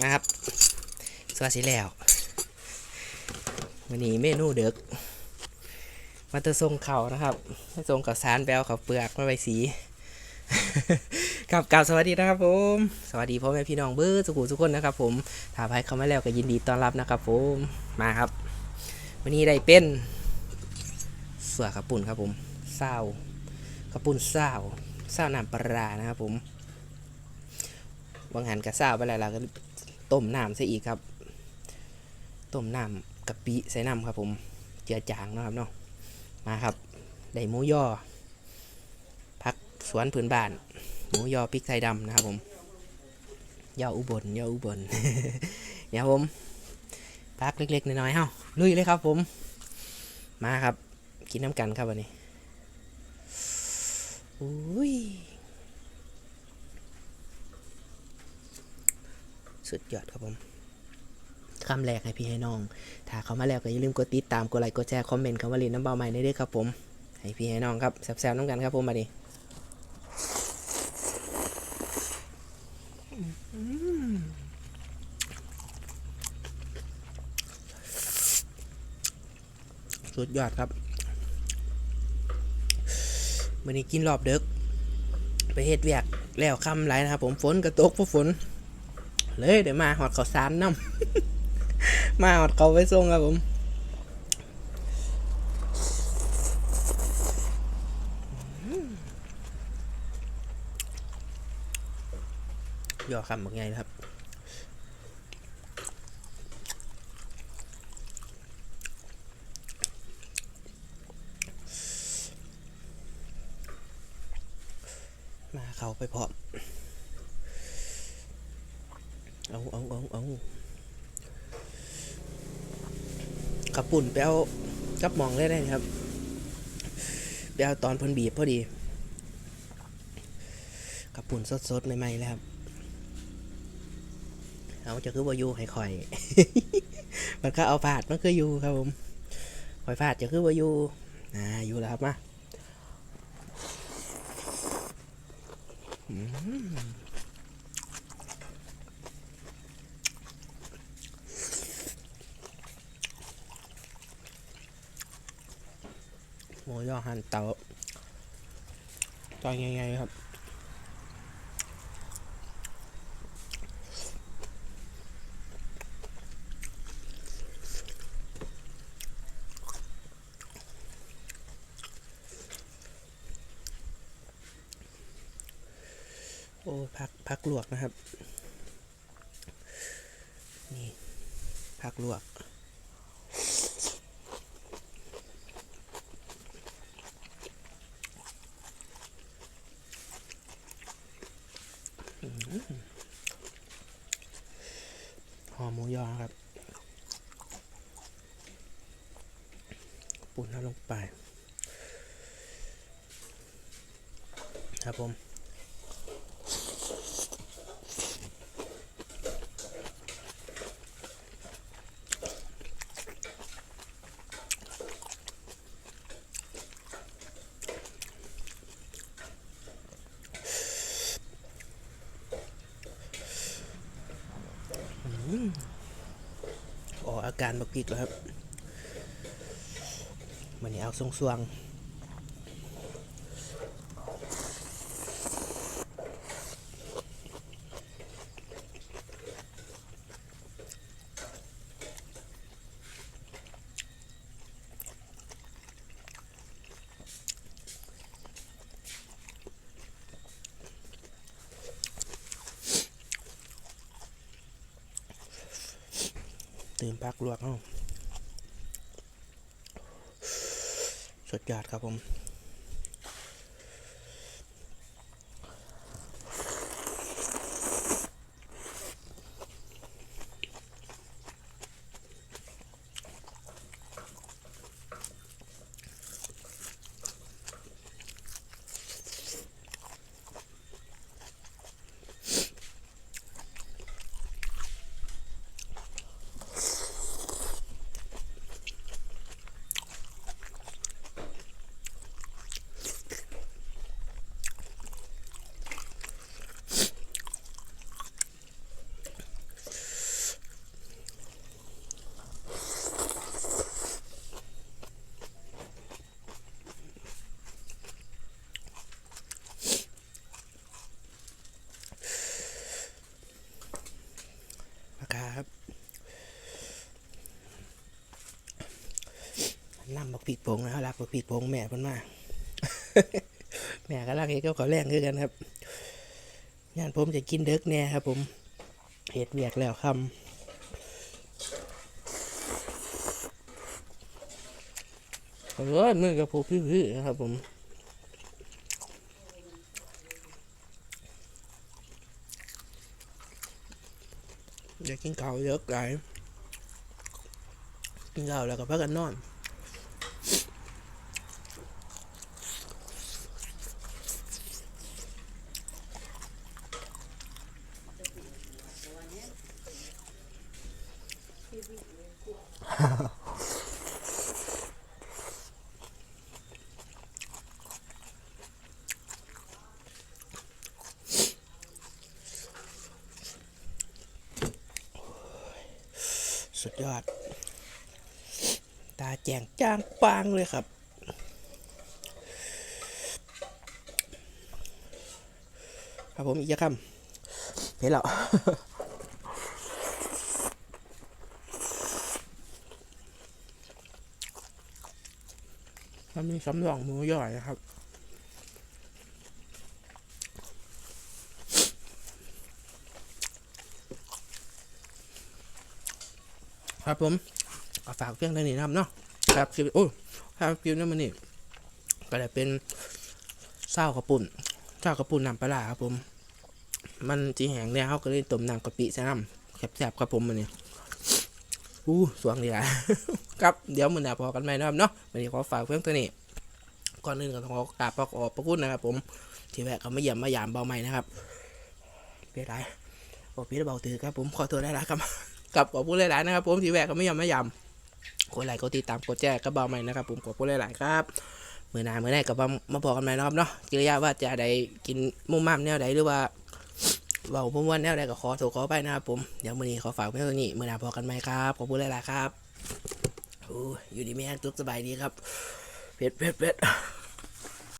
มาครับสวัสดีแล้ววันนี้เมนูเด็กมาจะทรงเข่านะครับมาทรงกับสารแปลวกับเปลือกมาใบสีกับกล่าวสวัสดีนะครับผม สวัสดีพ่อแม่พี่น้องเบอร์สุขุทุกคนนะครับ ผมถ้าไปเข้ามาแล้วก็ยินดีต้อนรับนะครับ ผมมาครับ วันนี้ได้เป็นเสือกระปุ่นครับผมเศร้ากระปุ่นเศร้าเศร้าน้ำปลานะครับผมบางหันกระเศร้าไปแล้วเราก็ ต้มน้ำซะอีกครับ ต้มน้ำกะปิใส่น้ำครับผม เจือจางนะครับเนาะ มาครับ ได้หมูยอ พักสวนพื้นบ้าน หมูยอพริกไทยดำนะครับผมยออุบลยออุบลเดี๋ยผมพักเล็กๆน้อยๆเฮ้าลุยเลยครับผม มาครับ กินน้ำกันครับวันนี้อุ้ย สุดยอดครับผมคำแรกให้พี่ให้น้อง ถ้าเขามาแล้วก็อย่าลืมกดติดตาม กดไลค์ กดแชร์ คอมเมนต์คำว่าเรียนน้ำเบาใหม่ได้ด้วยครับผม ให้พี่ให้น้องครับ แซวๆน้ำกันครับผมมาดิสุดยอดครับวันนี้กินรอบเดึกไปเฮ็ดเวียกแล้วคำไรนะครับผม ฝนกระตกเพราะฝน เลยเดี๋ยวมาหอดเขาสารน้ำมาหอดเขาไปส่งครับผมยอคำบอกไงนะครับมาเขาไปพร้อม เอาเอาเอาเอาขับปุ่นไปเอากับมองได้ได้ครับไปเอาตอนพิ่นบีบพอดีกับปุ่นสดๆใหม่ๆแล้วครับ เอาจะคือว่าอยู่ให้ข่อย มันก็เอาผาดมันคืออยู่ครับผมข่อยผาดจะคือว่าอยู่อ่าอยู่แล้วครับมา หมูยอหั่นเตาตอนไงๆครับ โอ้พักพักลวกนะครับ นี่พักลวก ห อหมูยอครับ ปุ่นเอาลงไป ครับผม ออกอาการบักผิดแล้วครับมันนี้เอาทรง ตื่นพักลวกเอ้าสุดยอดครับผม นะครับน้ำบักผิดผงนะครับกบักผิดผงแม่พิ่นมาแม่ก็รักเฮ็ก็ขอแรงด้วยกันครับงานผมจะกินเด็กแน่ครับ ผมเห็ดเวียกแล้วคำเออมือกับผมพี่ๆนะครับผม อยากกินข้าวเยอะไกลกินข้าวแล้วก็พักกันนอน สุดยอด ตาแจงจ้างปางเลยครับ ครับผมอีกคำเห็นแล้วมันมีสำรองหมูย่อยนะครับ ครับผมฝากเพียงเท่านี้นะครับเนาะครับคลิปโอ้ครับคลิปนี้มันนี่ก็ได้เป็นเศร้ากระปุ่นเศร้ากระปุ่นน้ำปลาครับผม มันจีแหงเนี่ยเขาก็เลยต้มน้ำกะปิใส่น้ำแซ่บๆครับผมมันนี่อู้สวงดีละครับเดี๋ยวมันหนาพอกันไหมนะครับเนาะวันนี้ขอฝากเพียงเท่านี้ก่อนอื่นก็ต้องขอกราบขอขอบพระคุณนะครับ ผมที่แวะก็มาเยี่ยมมาหยามเบาใหม่นะครับเปียไรบอกพี่เบาถือครับผมขอตัวได้แล้วครับ กับขอบคุณหลายๆนะครับผมที่แวะก็ไม่ยอมไม่ยำกดไลค์กดติดตามกดแจ้งก็เบาใหม่นะครับผมขอบคุณหลายๆครับมือหนามือแรกกับมามาบอกกันใหม่นะครับเนาะกิริยาว่าจะได้กินมุมม่ามแนวใดหรือว่าเบาพุ่มวันแนวใดก็ขอโทษขอไปนะครับผมเดี๋ยวมือนี้ขอฝากเพียงเท่านี้มือหนาพอกันไหมครับขอบคุณหลายๆครับโอ้ยอยู่ดีไม่แห้งทุกสบายดีครับเผ็ดเผ็ดเผ็ด